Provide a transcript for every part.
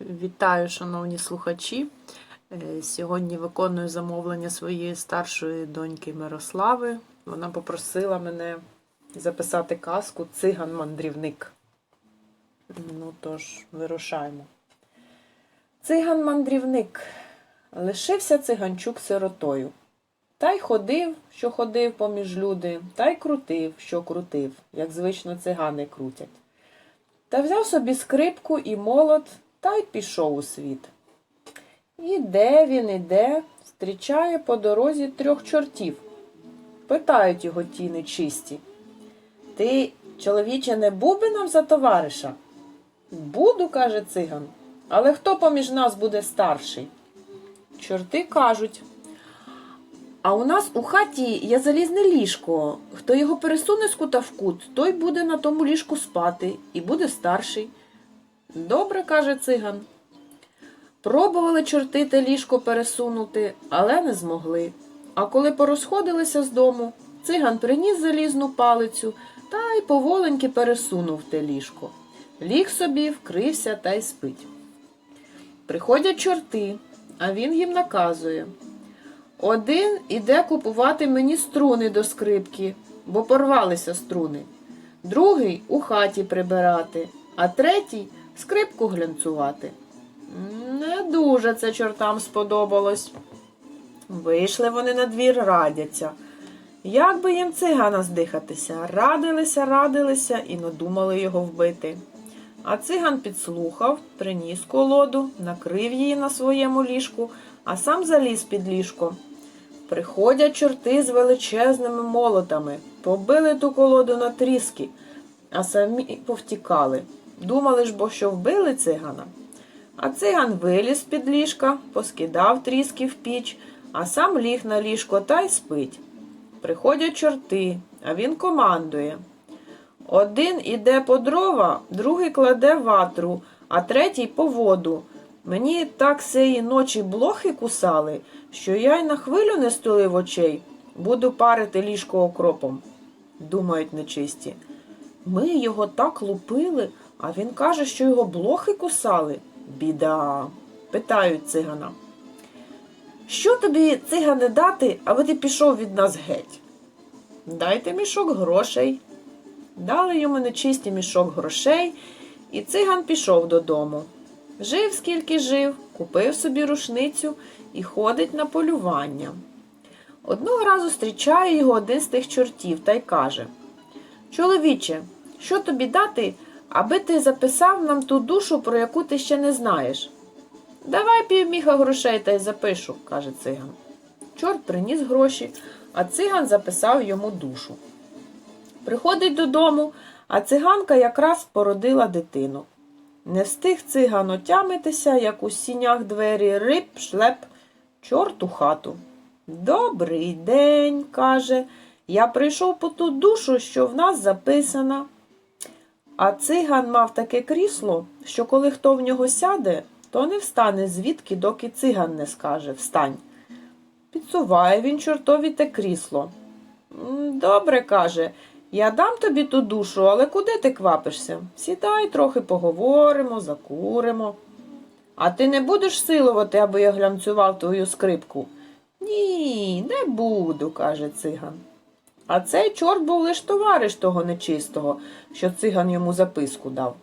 Вітаю, шановні слухачі. Е, Сьогодні виконую замовлення своєї старшої доньки Мирослави. Вона попросила мене записати казку Циган-мандрівник. Ну тож, вирушаємо. Циган-мандрівник. Лишився циганчук сиротою. Та й ходив, що ходив поміж люди, та й крутив, що крутив, як звично цигани крутять. Та взяв собі скрипку і молот, та й пішов у світ. Іде він, іде, зустрічає по дорозі трьох чортів. Питають його ті нечисті. Ти, чоловіче, не був би нам за товариша? Буду, каже циган. Але хто поміж нас буде старший? Чорти кажуть. А у нас у хаті є залізне ліжко. Хто його пересуне з кута в кут, той буде на тому ліжку спати і буде старший. Добре, каже циган. Пробували чорти те ліжко пересунути, але не змогли. А коли порозходилися з дому, циган приніс залізну палицю та й поволеньки пересунув те ліжко. Ліг собі, вкрився та й спить. Приходять чорти, а він їм наказує. Один іде купувати мені струни до скрипки, бо порвалися струни. Другий у хаті прибирати, а третій скрипку глянцювати. Не дуже це чортам сподобалось. Вийшли вони на двір, радяться. Як би їм цигана здихатися? Радилися, радилися і надумали його вбити. А циган підслухав, приніс колоду, накрив її на своєму ліжку, а сам заліз під ліжко. Приходять чорти з величезними молотами, побили ту колоду на тріски, а самі повтікали. Думали ж, бо що вбили цигана. А циган виліз під ліжка, поскидав тріски в піч, а сам ліг на ліжко та й спить. Приходять чорти, а він командує. Один іде по дрова, другий кладе ватру, а третій по воду. Мені так сеї ночі блохи кусали, що я й на хвилю не стулив очей, буду парити ліжко окропом, думають нечисті. Ми його так лупили, а він каже, що його блохи кусали. Біда. Питають цигана. Що тобі, цигане, дати, аби ти пішов від нас геть? Дайте мішок грошей. Дали йому нечисті мішок грошей, і циган пішов додому. Жив, скільки жив, купив собі рушницю і ходить на полювання. Одного разу зустрічає його один з тих чортів та й каже Чоловіче, що тобі дати, аби ти записав нам ту душу, про яку ти ще не знаєш? Давай півміха грошей та й запишу, каже циган. Чорт приніс гроші, а циган записав йому душу. Приходить додому, а циганка якраз породила дитину. Не встиг циган отямитися, як у сінях двері рип, шлеп, чорт у хату. Добрий день, каже, я прийшов по ту душу, що в нас записана. А циган мав таке крісло, що коли хто в нього сяде, то не встане звідки, доки циган не скаже Встань. Підсуває він чортові те крісло. Добре, каже, я дам тобі ту душу, але куди ти квапишся? Сідай, трохи поговоримо, закуримо. А ти не будеш силувати, аби я глянцював твою скрипку? Ні, не буду, каже циган. А цей чорт був лиш товариш того нечистого, що циган йому записку дав.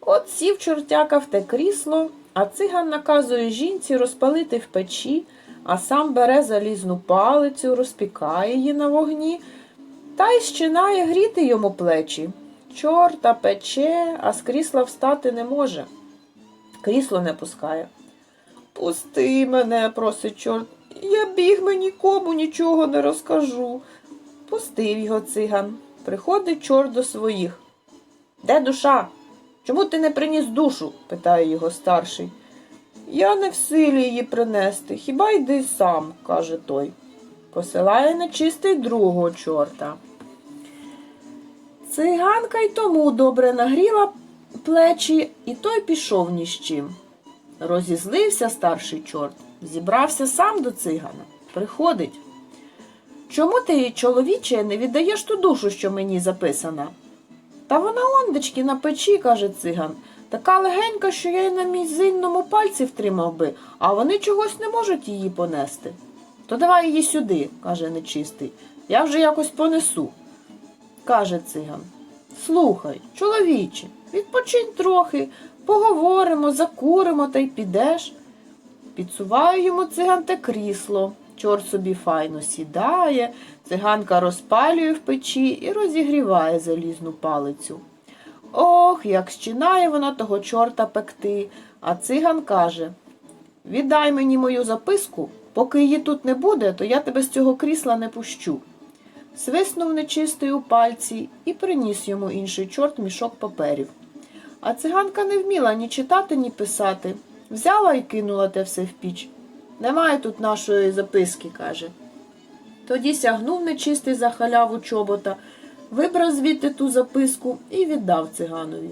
От сів чортяка в те крісло, а циган наказує жінці розпалити в печі, а сам бере залізну палицю, розпікає її на вогні та й щинає гріти йому плечі. Чорта пече, а з крісла встати не може. Крісло не пускає. Пусти мене, просить чорт. Я бігми нікому нічого не розкажу. Пустив його циган. Приходить чорт до своїх. Де душа? Чому ти не приніс душу? питає його старший. Я не в силі її принести, хіба йди сам, каже той. Посилає нечистий другого чорта. Циганка й тому добре нагріла плечі, і той пішов ні з чим. Розізлився старший чорт, зібрався сам до цигана. Приходить. Чому ти, чоловіче, не віддаєш ту душу, що мені записана? Та вона ондечки на печі, каже циган. Така легенька, що я й на мізинному пальці втримав би, а вони чогось не можуть її понести. То давай її сюди, каже нечистий. Я вже якось понесу. Каже циган. Слухай, чоловіче, відпочинь трохи, поговоримо, закуримо та й підеш. Підсуває йому циган те крісло. Чорт собі файно сідає, циганка розпалює в печі і розігріває залізну палицю. Ох, як щинає вона того чорта пекти, а циган каже Віддай мені мою записку, поки її тут не буде, то я тебе з цього крісла не пущу. Свиснув нечистий у пальці і приніс йому інший чорт мішок паперів. А циганка не вміла ні читати, ні писати. Взяла і кинула те все в піч. Немає тут нашої записки, каже. Тоді сягнув нечистий за халяву чобота, вибрав звідти ту записку і віддав циганові.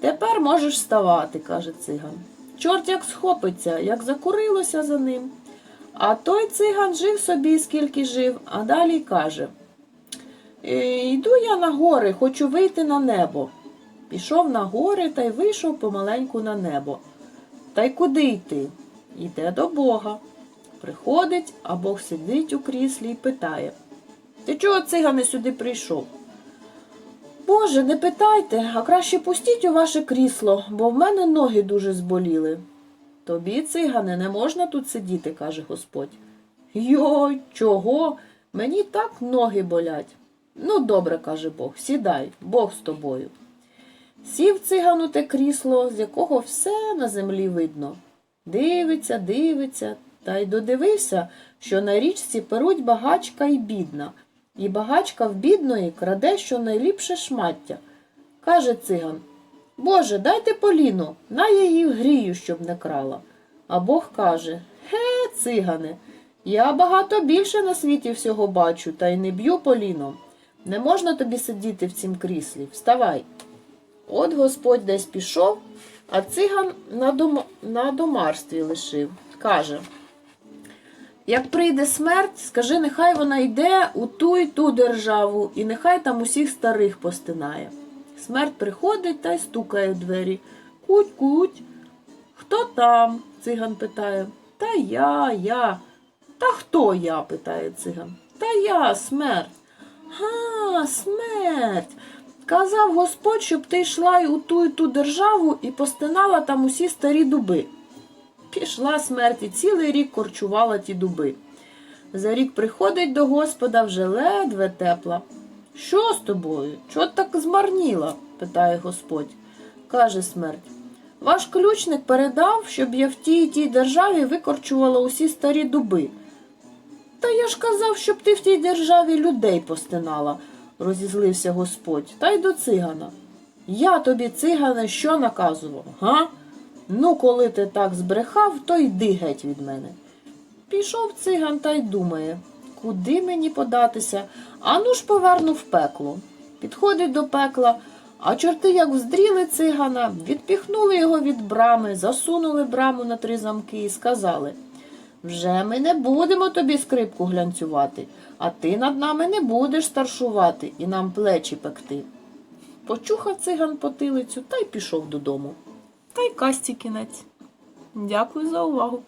Тепер можеш вставати, каже циган. Чорт як схопиться, як закурилося за ним. А той циган жив собі, скільки жив, а далі каже «Е, Йду я на гори, хочу вийти на небо. Пішов на гори та й вийшов помаленьку на небо. Та й куди йти? Йде до Бога. Приходить, а Бог сидить у кріслі і питає Ти чого, цигане, сюди прийшов? Боже, не питайте, а краще пустіть у ваше крісло, бо в мене ноги дуже зболіли. Тобі, цигане, не можна тут сидіти, каже Господь. Йой, чого? Мені так ноги болять. Ну, добре, каже Бог, сідай, Бог з тобою. Сів циган у те крісло, з якого все на землі видно. Дивиться, дивиться, та й додивився, що на річці перуть багачка і бідна, і багачка в бідної краде щонайліпше шмаття. Каже циган Боже, дайте поліну, на її грію, щоб не крала. А Бог каже Ге, цигане, я багато більше на світі всього бачу, та й не б'ю поліном. Не можна тобі сидіти в цім кріслі. Вставай. От Господь десь пішов, а циган на, дом... на домарстві лишив. Каже, як прийде смерть, скажи, нехай вона йде у ту й ту державу, і нехай там усіх старих постинає. Смерть приходить та й стукає в двері. Куть-куть. Хто там? циган питає. Та я, я. Та хто я? питає циган. Та я, смерть. Га, смерть. Казав Господь, щоб ти йшла й у ту й ту державу і постинала там усі старі дуби. Пішла смерть і цілий рік корчувала ті дуби. За рік приходить до Господа вже ледве тепла. Що з тобою? Чого так змарніла? питає Господь. Каже смерть. Ваш ключник передав, щоб я в тій і тій державі викорчувала усі старі дуби. Та я ж казав, щоб ти в тій державі людей постинала, розізлився Господь, та й до цигана. Я тобі, цигане, що наказував, га? Ну, коли ти так збрехав, то йди геть від мене. Пішов циган та й думає, куди мені податися, ану ж поверну в пекло. Підходить до пекла, а чорти, як вздріли цигана, відпіхнули його від брами, засунули браму на три замки і сказали вже ми не будемо тобі скрипку глянцювати, а ти над нами не будеш старшувати і нам плечі пекти. Почухав циган потилицю та й пішов додому. Та й касті кінець. Дякую за увагу.